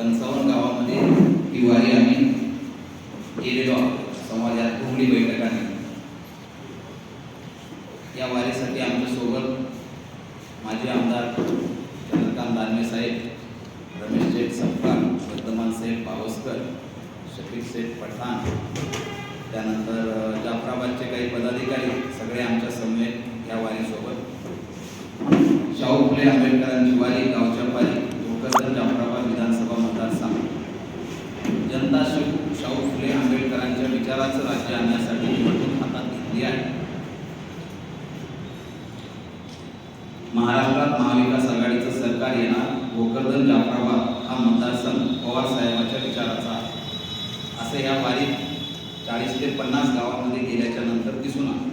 पंचावन्न गावामध्ये ही वारी आम्ही गेलेलो आहोत समाजात घुमडी बैठकाने या वारीसाठी आमच्यासोबत माजी आमदार चंद्रकांत दानवे साहेब रमेश शेठ सपकाळ वर्धमान सेठ पावसकर शफीक शेठ पठाण त्यानंतर अ, जाफराबादचे काही पदाधिकारी सगळे आमच्या समवेत या वारीसोबत शाहू फुले आंबेडकरांची वारी गावच्या पारी भोकरदन जाफराबाद विधानसभा मतदारसंघ जनता शिव शाहू फुले आंबेडकरांच्या राज्य आणण्यासाठी निवडणूक हातात घेतली आहे. महाराष्ट्रात महाविकास आघाडीचं सरकार येणार भोकरदन जाफराबाद हा मतदारसंघ पवार साहेबांच्या विचाराचा आहे. असं या वारीत चाळीस ते पन्नास गावांमध्ये गेल्याच्यानंतर दिसून आलं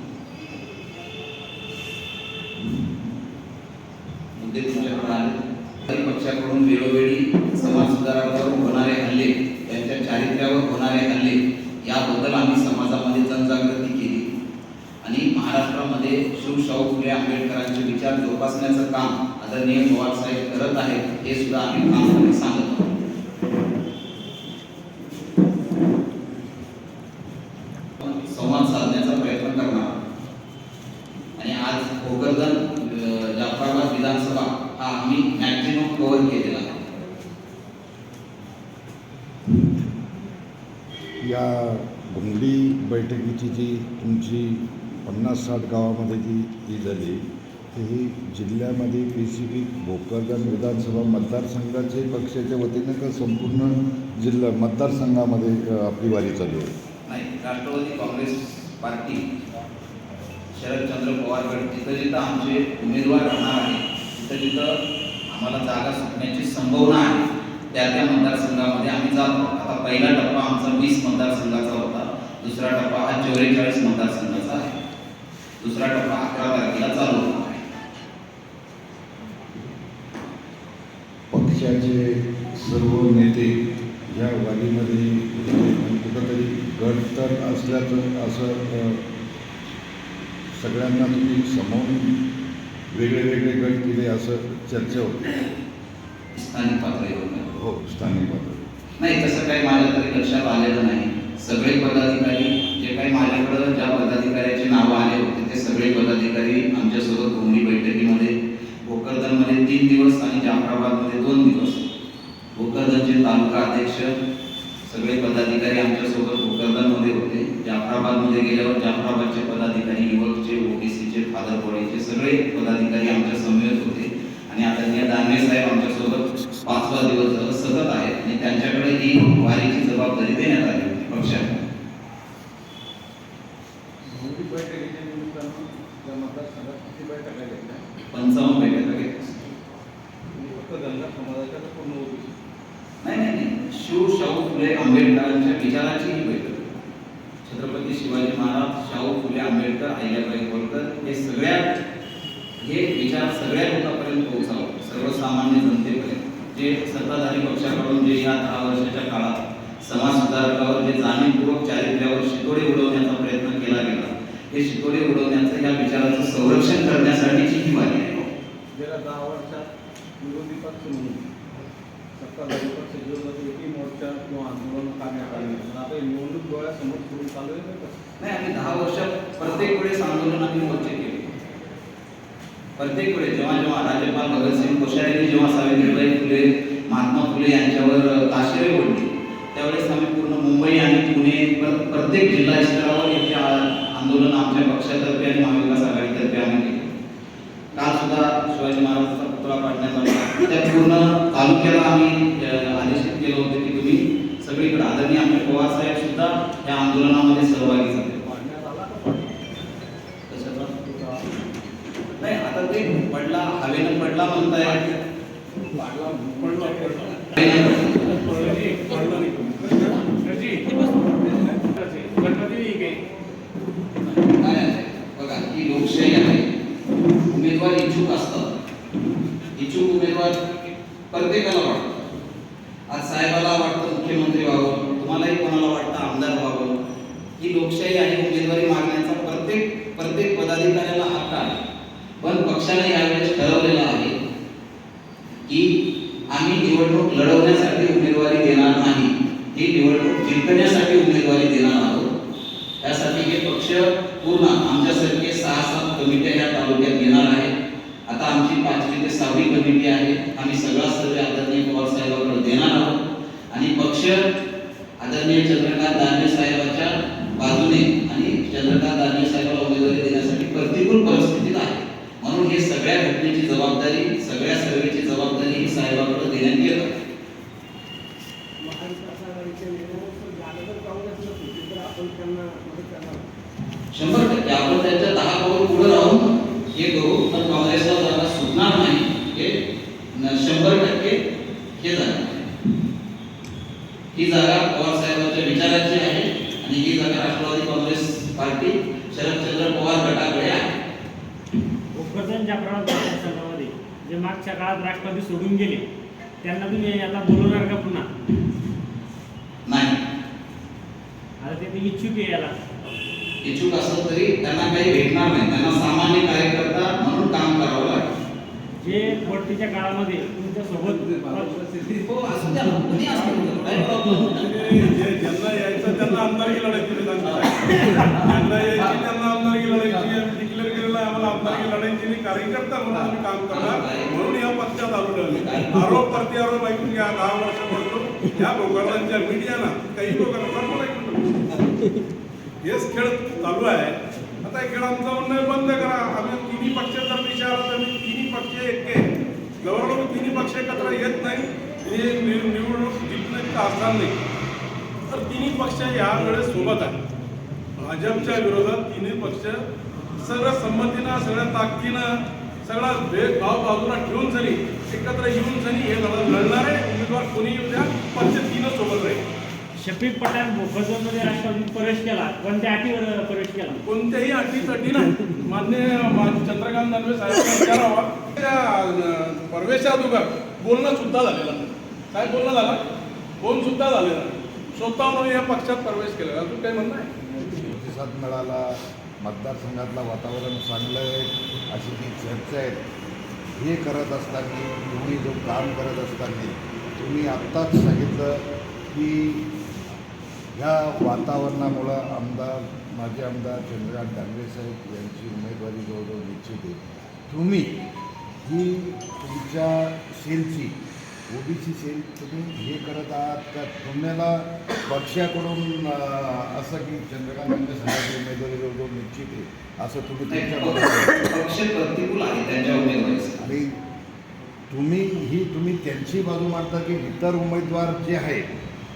मुद्दे तुमच्याकडे आले काही पक्षाकडून वेळोवेळी समाज सुधारावर होणारे हल्ले त्यांच्या चारित्र्यावर होणारे हल्ले याबद्दल आम्ही समाजामध्ये जनजागृती केली आणि महाराष्ट्रामध्ये शिवशाहू फुले आंबेडकरांचे विचार जोपासण्याचं काम आदरणीय पवार साहेब करत आहेत हे सुद्धा आम्ही प्रामुख्याने सांगत आहोत संवाद साधण्याचा प्रयत्न करणार आणि आज भोकरदन अ, जाफराबाद विधानसभा हा आम्ही मॅक्झिमम कव्हर केलेला आहे या घुंगडी बैठकीची जी तुमची सात गावामध्ये जी ही झाली ही जिल्ह्यामध्ये स्पेसिफिक भोकरदन विधानसभा मतदारसंघाचे पक्षाच्या वतीनं का संपूर्ण जिल्हा मतदारसंघामध्ये आपली वारी चालू आहे? नाही राष्ट्रवादी काँग्रेस पार्टी शरदचंद्र पवार गट जिथं जिथं आमचे उमेदवार राहणार आहे तिथं जिथं आम्हाला जागा सुटण्याची संभावना आहे त्या त्या मतदारसंघामध्ये आम्ही जातो. आता पहिला टप्पा आमचा वीस मतदारसंघाचा होता. दुसरा टप्पा हा चौवेचाळीस मतदारसंघ दुसरा टप्पा अकरा तारखेला चालू होणार आहे. पक्षाचे सर्व नेते या वारीमध्ये आणि कुठंतरी गट तर असल्याचं असं सगळ्यांना तुम्ही समोरून वेगळे वेगळे गट केले असं चर्चा होती. स्थानिक पातळीवर हो स्थानिक पातळी नाही तसं काही माझ्या तरी लक्षात आलेलं नाही. सगळे पदाधिकारी जे काही माझ्याकडं ज्या पदाधिकाऱ्याची नावं आले होते सगळे पदाधिकारी आमच्यासोबत घुमडी बैठकीमध्ये भोकरदनमध्ये तीन दिवस आणि जाफराबादमध्ये दोन दिवस. भोकरदनचे तालुका अध्यक्ष सगळे पदाधिकारी आमच्यासोबत भोकरदनमध्ये होते. जाफराबादमध्ये गेल्यावर जाफराबादचे पदाधिकारी युवकचे ओबीसीचे फादर सगळे पदाधिकारी आमच्या समवेत होते. आणि आदरणीय दानवे साहेब आमच्यासोबत पाचवा दिवस सतत आहेत. आणि त्यांच्याकडे ही वारीची जबाबदारी देण्यात आली होती पक्षाने मोदी बैठकीच्या निमित्तानं या मतदारसंघात किती बैठका घेतल्या पंचावन्न बैठका घेतल्या आणि फक्त धनगर समाजाच्या तर पूर्ण ओबीसी नाही नाही नाही. शिव शाहू फुले आंबेडकरांच्या विचाराची ही बैठक. छत्रपती शिवाजी महाराज शाहू फुले आंबेडकर अहिल्याबाई होळकर हे सगळ्या हे विचार सगळ्या लोकांपर्यंत पोहोचावं. सर्वसामान्य जनतेपर्यंत. जे सत्ताधारी पक्षाकडून जे या दहा वर्षाच्या काळात समाज सुधारकावर जे जाणीवपूर्वक चारित्र्यावर शितोडे गेला हे शितोडे उडवण्याचं या विचाराचं संरक्षण करण्यासाठीची ही वारी आहे. गेल्या दहा वर्षात विरोधी पक्ष म्हणून सत्ताधारी पक्ष विरोधात एकही मोर्चा किंवा आंदोलन करण्यात आले. आता हे निवडणूक डोळ्यासमोर सुरू चालू आहे? नाही आम्ही दहा वर्षात प्रत्येक वेळेस आंदोलन आम्ही मोर्चे केले. प्रत्येक वेळेस जेव्हा जेव्हा राज्यपाल भगतसिंग कोश्यारींनी जेव्हा सावित्रीबाई फुले महात्मा फुले यांच्यावर ताशेरे ओढली त्यावेळेस आम्ही पूर्ण मुंबई आणि पुणे प्र- प्रत्येक जिल्हा स्तरावर याचे आ- आंदोलन आमच्या पक्षातर्फे आणि महाविकास आघाडीतर्फे आम्ही केले. काल सुद्धा शिवाजी महाराजांचा पुतळा पाडण्यात आला. त्या पूर्ण तालुक्याला आम्ही आदेशित केलं होतं की तुम्ही सगळीकडे आदरणीय आमचे पवार साहेब सुद्धा या आंदोलनामध्ये सहभागी झाले. नाही आता ते पडला हवेनं पडला म्हणताय. पाडला काय आहे? बघा ही लोकशाही आहे. उमेदवार इच्छुक असतात. इच्छुक उमेदवार प्रत्येकाला वाटतं. आज साहेबाला वाटतं मुख्यमंत्री व्हावं तुम्हालाही कोणाला वाटतं? आमदार व्हावं. ही लोकशाही आहे उमेदवारी मागण्याचा प्रत्येक प्रत्येक पदाधिकाऱ्याला हक्क आहे. पण पक्षाने यावेळेस ठरवलेलं आहे की आम्ही निवडणूक लढवण्यासाठी उमेदवारी देणार नाही. ही निवडणूक जिंकण्यासाठी उमेदवारी देणार त्यासाठी हे पक्ष पूर्ण आमच्यासारखे सहा सात कमिट्या या तालुक्यात घेणार आहे आता आमची पाचवी ते सहावी कमिटी आहे. आम्ही सगळा सर्वे आदरणीय पवार साहेबांकडे देणार आहोत. आणि पक्ष आदरणीय चंद्रकांत दानवे साहेबांच्या बाजूने आणि चंद्रकांत दानवे साहेबांना उमेदवारी देण्यासाठी प्रतिकूल परिस्थितीत आहे. म्हणून हे सगळ्या घटनेची जबाबदारी सगळ्या सर्वेची जबाबदारी ही साहेबांकडे देण्यात येत आहे महाविकास आघाडीच्या निर्णयानुसार झालं तर काँग्रेसला सुट्टी तर आपण त्यांना मदत करणार शंभर टक्के आपण त्यांच्या दहा पाऊल पुढे राहून हे करू पण काँग्रेसला जागा सुटणार नाही. हे शंभर टक्के हे झालं ही जागा पवार साहेबांच्या विचाराची आहे आणि ही जागा राष्ट्रवादी काँग्रेस पार्टी शरदचंद्र पवार गटाकडे आहे. प्रमाणात मतदारसंघामध्ये जे मागच्या काळात राष्ट्रवादी सोडून गेले त्यांना तुम्ही आता बोलवणार का पुन्हा? नाही. आता ते इच्छुक आहे याला. इच्छुक असलं तरी त्यांना काही भेटणार नाही. त्यांना सामान्य कार्यकर्ता म्हणून काम करावं लागेल. जे वरतीच्या काळामध्ये तुमच्यासोबत हो असू द्या ना. कोणी असू द्या. काही ज्यांना यायचं त्यांना आमदारकी लढायची यायची त्यांना आमदारकी लढायची. आम्ही डिक्लेअर केलेलं आहे आम्हाला आमदारकी लढायची नाही. कार्यकर्ता म्हणून आम्ही काम करणार. म्हणून या पक्षात आलो आरोप प्रत्यारोप ऐकून घ्या दहा वर्ष म्हणतो या भोकरदांच्या मीडियाना काही लोकांना ऐकून हेच खेळ चालू आहे. आता हे खेळ आमचा म्हणणं बंद करा. आम्ही तिन्ही पक्ष जर विचार तर मी तिन्ही पक्ष एक जवळजवळ तिन्ही पक्ष एकत्र येत नाही. हे निवडणूक जिंकणं इतकं आसान नाही. तर तिन्ही पक्ष यावेळेस सोबत आहे भाजपच्या विरोधात तिन्ही पक्ष सगळ्या संमतीनं सगळ्या ताकदीनं सगळा भेदभाव बाजूला ठेवून जरी एकत्र येऊन जरी हे लढ- लढणारे उमेदवार कोणी येऊ द्या पक्ष तीनच सोबत राहील. शफीक पठाण भोकरदनमध्ये राष्ट्रवादीत प्रवेश केला कोणत्या अटीवर प्रवेश केला? कोणत्याही अटी तटीनं मान्य चंद्रकांत दानवे साहेबांना विचारावा त्या बोलणं सुद्धा झालेलं नाही. काय बोलणं झालं? फोन सुद्धा झालेला नाही. स्वतःहून या पक्षात प्रवेश केलेला. अजून काही म्हणणं आहे? प्रतिसाद मिळाला. मतदारसंघातलं वातावरण चांगलं आहे अशी जी चर्चा आहे हे करत असताना तुम्ही जो काम करत असताना तुम्ही आत्ताच सांगितलं की ह्या वातावरणामुळं आमदार माजी आमदार चंद्रकांत दानवे साहेब यांची उमेदवारी जवळजवळ निश्चित आहे. तुम्ही ही तुमच्या सेलची ओबीसी सेल तुम्ही हे करत आहात का? तुम्हाला पक्षाकडून असं की चंद्रकांत दानवे साहेबांची उमेदवारी जवळजवळ निश्चित आहे असं तुम्ही त्यांच्या आणि तुम्ही ही तुम्ही त्यांची बाजू मांडता की इतर उमेदवार जे आहे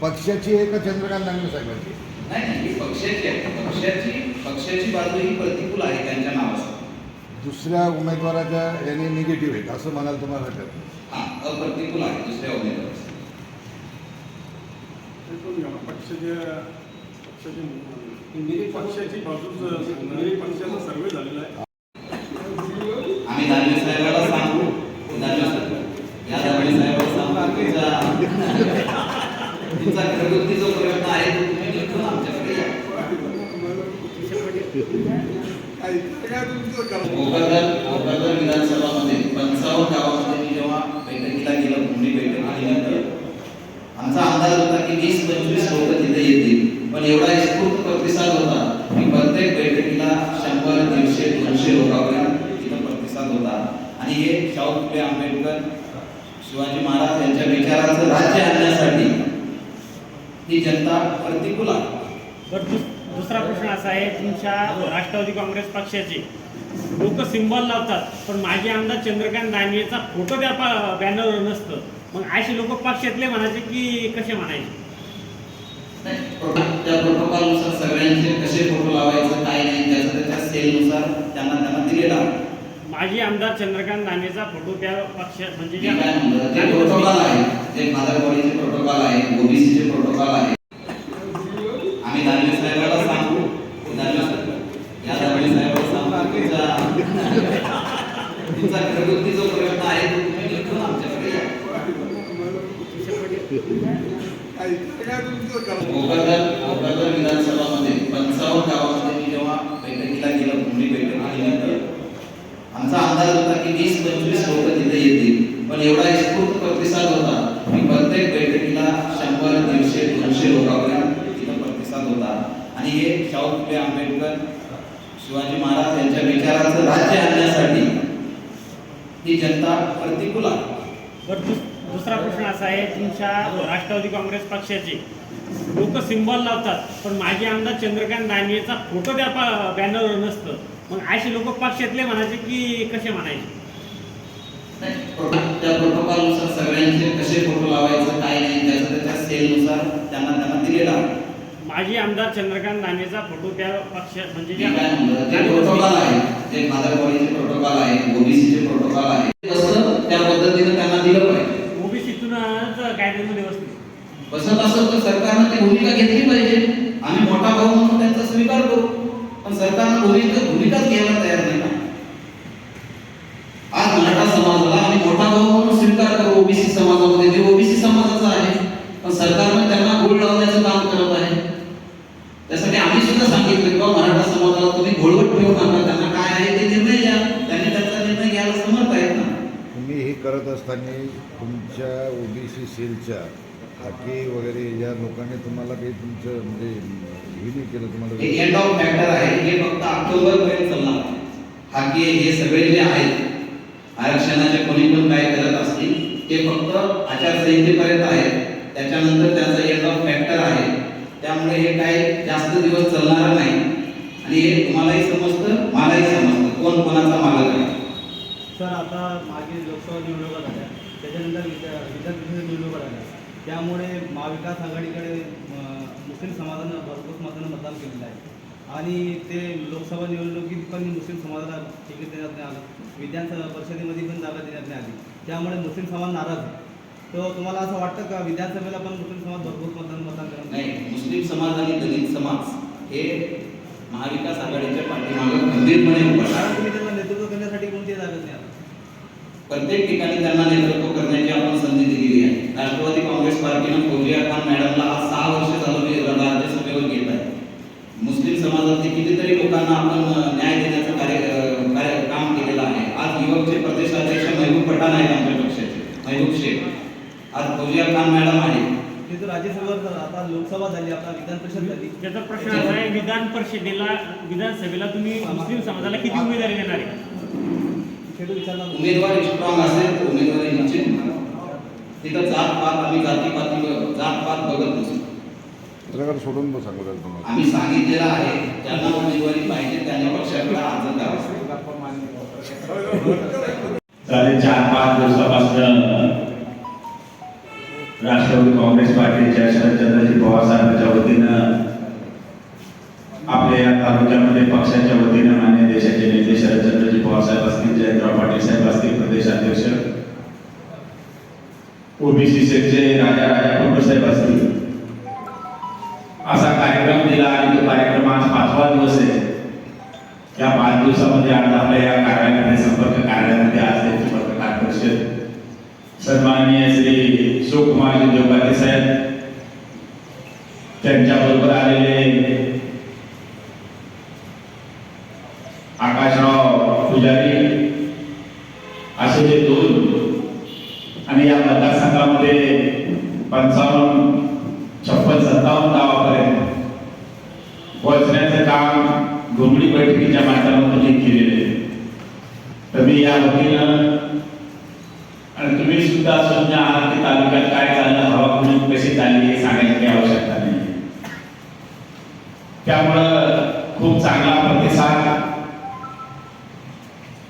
पक्षाची आहे का चंद्रकांत दानवे साहेबांची. नाही नाही ही पक्षाची आहे. पक्षाची पक्षाची बाजू ही प्रतिकूल आहे त्यांच्या नावासाठी दुसऱ्या उमेदवाराच्या याने निगेटिव्ह आहेत असं म्हणाल तुम्हाला वाटत? हा अप्रतिकूल आहे दुसऱ्या उमेदवारासाठी. पक्षाच्या पक्षाची पक्षाची पक्षाचा सर्वे झालेला आहे आम्ही दानवे साहेबाला सांगू दानवे साहेब या दानवे साहेबाला सांगू तुमचा तुमचा घरगुती जो प्रयत्न आहे तो तुम्ही लिहून आमच्याकडे या काय काय विधानसभामध्ये पंचावन्न गावामध्ये मी जेव्हा बैठकीला गेलो भूमी बैठकीला गेल्यानंतर आमचा अंदाज होता की वीस पंचवीस लोक तिथे येतील. पण एवढा उत्स्फूर्त प्रतिसाद होता की प्रत्येक बैठकीला शंभर दीडशे दोनशे लोकांपर्यंत तिथं प्रतिसाद होता. आणि हे शाहू फुले आंबेडकर शिवाजी महाराज यांच्या विचाराचं राज्य आणण्यासाठी ही जनता प्रतिकूल आहे. दुसरा प्रश्न असा आहे तुमच्या राष्ट्रवादी काँग्रेस पक्षाचे लोक सिंबल लावतात पण माजी आमदार चंद्रकांत दानवेचा फोटो त्या बॅनरवर नसतं. मग असे लोक पक्षातले म्हणायचे की कसे म्हणायचे? त्या प्रोटोकॉलनुसार सगळ्यांचे कसे फोटो लावायचं काय नाही त्याचं त्याच्या सेलनुसार त्यांना त्यांना दिलेला माजी आमदार चंद्रकांत दानवेचा फोटो त्या पक्ष म्हणजे मी काय म्हणलं ते प्रोटोकॉल आहे जे मादरवाडीचे प्रोटोकॉल आहे ओबीसीचे प्रोटोकॉल आहे आम्ही दानवे साहेबाला सांगू दानवे साहेब या दानवे साहेबाला सांगू तुमचा तुमचा घरगुती जो प्रयत्न आहे तो तुम्ही लिहून आमच्याकडे या काय काय तुमचं करा भोकरदन भोकरदन विधानसभामध्ये पंचावन्न गावामध्ये मी जेव्हा बैठकीला गेलो भूमी बैठकीला गेल्यानंतर आमचा अंदाज होता की वीस पंचवीस लोक तिथे येतील पण एवढा उत्स्फूर्त प्रतिसाद होता की प्रत्येक बैठकीला शंभर दीडशे दोनशे दोनशे लोकांपर्यंत तिथं प्रतिसाद होता आणि हे शाहू फुले आंबेडकर शिवाजी महाराज यांच्या विचाराचं राज्य आणण्यासाठी ही जनता प्रतिकूल आहे. बरं दुस दुसरा प्रश्न असा आहे तुमच्या राष्ट्रवादी काँग्रेस पक्षाचे लोक सिंबल लावतात पण माजी आमदार चंद्रकांत दानवेचा फोटो त्या बॅनरवर नसतं. मग असे लोक पक्षातले म्हणायचे की कसे म्हणायचे? त्या प्रोटोकॉलनुसार सगळ्यांचे कसे फोटो लावायचं काय नाही त्याचं त्याच्या सेलनुसार त्यांना त्यांना दिलेला. माजी आमदार चंद्रकांत दानवेचा फोटो त्या पक्ष म्हणजे प्रोटोकॉल आहे. जे मादरवाडीचे प्रोटोकॉल आहे. ओबीसीचे प्रोटोकॉल आहे. त्या पद्धतीने त्यांना दिलं पाहिजे. ओबीसीतूनच कायद्यामध्ये बसते बसत असेल तर सरकारनं ती भूमिका घेतली पाहिजे. असताना तुमच्या ओ तुमच्या सी सेलच्या हाके वगैरे या लोकांनी तुम्हाला काही तुमचं म्हणजे हे नाही केलं तुम्हाला? एंड ऑफ फॅक्टर आहे. हे फक्त ऑक्टोबरपर्यंत चालणार आहे. हे सगळे जे आहेत आरक्षणाचे कोणी पण काय करत असतील ते फक्त आचारसंहितेपर्यंत आहेत. त्याच्यानंतर त्यांचा एंड ऑफ फॅक्टर आहे. त्यामुळे हे काय जास्त दिवस चालणार नाही. आणि हे तुम्हालाही समजतं मलाही समजतं. कोण कोणाचा मालक आहे? सर आता मागे लोकसभा निवडणुका झाल्या. त्याच्यानंतर विद्या विधान परिषद निवडणुका झाल्या. त्यामुळे महाविकास आघाडीकडे मुस्लिम समाजानं भरपूर मतानं मतदान केलेलं आहे. आणि ते लोकसभा निवडणुकीत पण मुस्लिम समाजाला तिकीट देण्यात नाही आलं. विधान परिषदेमध्ये पण जागा देण्यात नाही आली. त्यामुळे मुस्लिम समाज नाराज आहे. तर तुम्हाला असं वाटतं का? विधानसभेला पण मुस्लिम समाज भरपूर मतदान मतदान करणार नाही मुस्लिम समाज आणि दलित समाज हे महाविकास आघाडीच्या पाठीमागे खंबीरपणे उभा आहे कारण तुम्ही त्यांना नेतृत्व करण्यासाठी कोणती जागा नाही आला प्रत्येक ठिकाणी त्यांना नेतृत्व करण्याची आपण संधी दिलेली आहे. राष्ट्रवादी काँग्रेस पार्टीनं फौजिया खान मॅडमला आज सहा वर्ष झालं मी राज्यसभेवर घेत आहे. मुस्लिम समाजातील कितीतरी लोकांना आपण न्याय देण्याचं कार्य कार्य काम केलेलं आहे. आज युवकचे प्रदेशाध्यक्ष महबूब पठाण आहेत आमच्या पक्षाचे. महबूब शेख. आज फौजिया खान मॅडम आहे आता लोकसभा झाली आता विधान परिषद झाली. त्याचा प्रश्न असा आहे विधान परिषदेला विधानसभेला तुम्ही मुस्लिम समाजाला किती उमेदवारी देणार आहे? उमेदवार स्ट्रॉंग असेल तर उमेदवारी निश्चित तिथं जात पात आम्ही जातीपाती जात पात बघत नसतो सोडून आम्ही सांगितलेलं आहे ज्यांना उमेदवारी पाहिजे त्यांनी पक्षाकडे अर्ज करावा. चालेल चार पाच दिवसापासून राष्ट्रवादी काँग्रेस पार्टीच्या शरदचंद्रजी पवार साहेबांच्या वतीनं आपल्या या तालुक्यामध्ये पक्षाच्या वतीनं मान्य देशाचे नेते शरदचंद्रजी पवार साहेब असतील जयंतराव पाटील साहेब असतील प्रदेशाध्यक्ष ओबीसी सेलचे राजा राजा कुंड साहेब असतील. असा कार्यक्रम दिला आणि तो कार्यक्रम आज पाचवा दिवस आहे. या पाच दिवसामध्ये आज आपल्या या कार्यालयामध्ये संपर्क कार्यालयामध्ये आज त्यांची पत्रकार परिषद सन्माननीय श्री शिवकुमार देवपाते साहेब त्यांच्याबरोबर आलेले आकाशराव पुजारी असे जे दोन आणि या मतदारसंघामध्ये पंचावन्न छप्पन सत्तावन्न गावापर्यंत पोहोचण्याचं काम घुमडी बैठकीच्या माध्यमातून हे केलेले आहे. तर मी या वतीनं आणि तुम्ही सुद्धा सुज्ञ आहात की तालुक्यात काय चाललं हवा कुणी कशी चालली हे सांगायची काही आवश्यकता नाही. त्यामुळं खूप चांगला प्रतिसाद.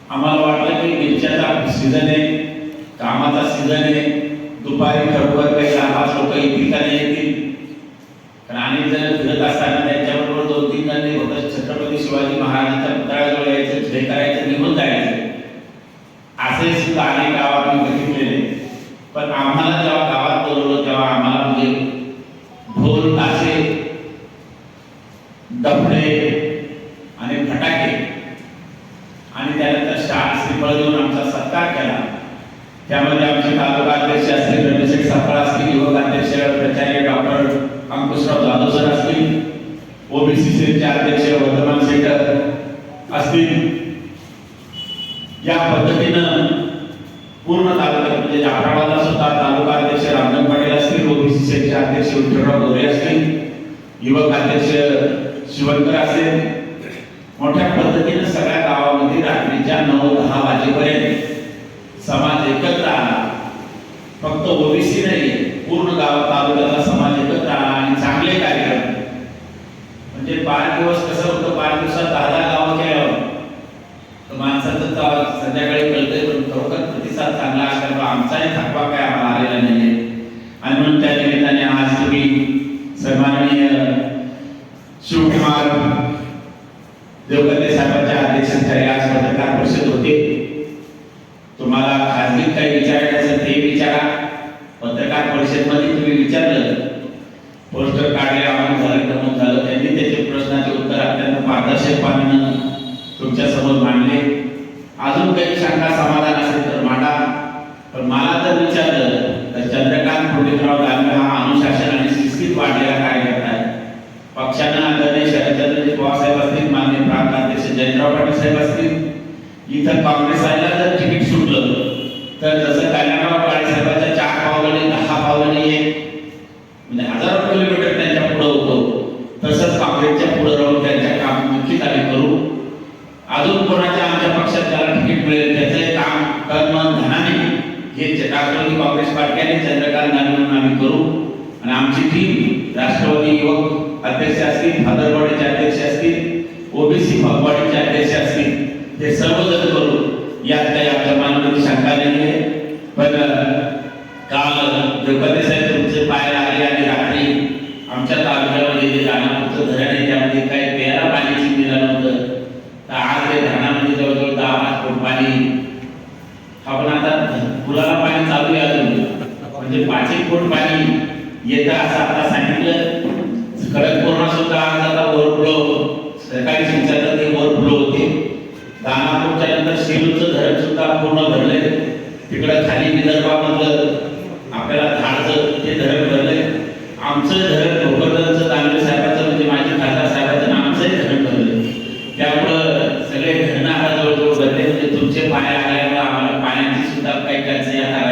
आम्हाला वाटलं की मिरच्याचा सीझन आहे कामाचा सीझन आहे. दुपारी खरोखर काही दहा पाच लोक येतील का नाही येतील. कारण अनेक जण फिरत असताना त्यांच्याबरोबर दोन तीन जण फक्त छत्रपती शिवाजी महाराजांच्या पुतळ्याजवळ यायचं झे करायचं निघून जायचं. असे सुद्धा अनेक गाव आम्ही बघितलेले. पण आम्हाला जेव्हा दफडे आणि फटाके. आणि त्यानंतर शाळ श्रीफळ देऊन आमचा सत्कार केला. त्यामध्ये आमचे तालुका अध्यक्ष असतील रणशेठ सापळ असतील युवक अध्यक्ष प्राचार्य डॉक्टर अंकुशराव जाधव सर असतील ओबीसी सेलचे अध्यक्ष वर्धमान सेटर असतील. या पद्धतीनं पूर्ण तालुक्यात म्हणजे जाफराबादला सुद्धा तालुका अध्यक्ष रामजन पाटील असतील ओबीसी सेलचे अध्यक्ष विठ्ठलराव गोरे असतील युवक अध्यक्ष शिवंकर असेल मोठ्या पद्धतीने धार्मिक काही विचारायचं असेल ते विचारा. पत्रकार परिषदमध्ये तुम्ही विचारलं पोस्टर काढले आव्हान झालं गमन झालं. त्यांनी त्याचे प्रश्नाचे उत्तर अत्यंत पारदर्शकपणानं तुमच्यासमोर मांडले. अजून काही शंका समाधान असेल तर मांडा. पण मला जर विचारलं तर चंद्रकांत पंडितराव दानवे हा अनुशासन आणि शिस्तीत वाढलेला कार्यकर्ता आहे. पक्षानं आदरणीय शरदचंद्रजी पवारसाहेब असतील मान्य प्रांताध्यक्ष जयंतराव पाटील साहेब असतील इथं काँग्रेस आयला तर तिकीट सुटलं तर जसं कायला पाळी साहेबाचं चार पावलं नाही दहा पावलं नाही आहे पाण्या लागल्यामुळे आम्हाला पाण्याची सुद्धा काही टंचाई आता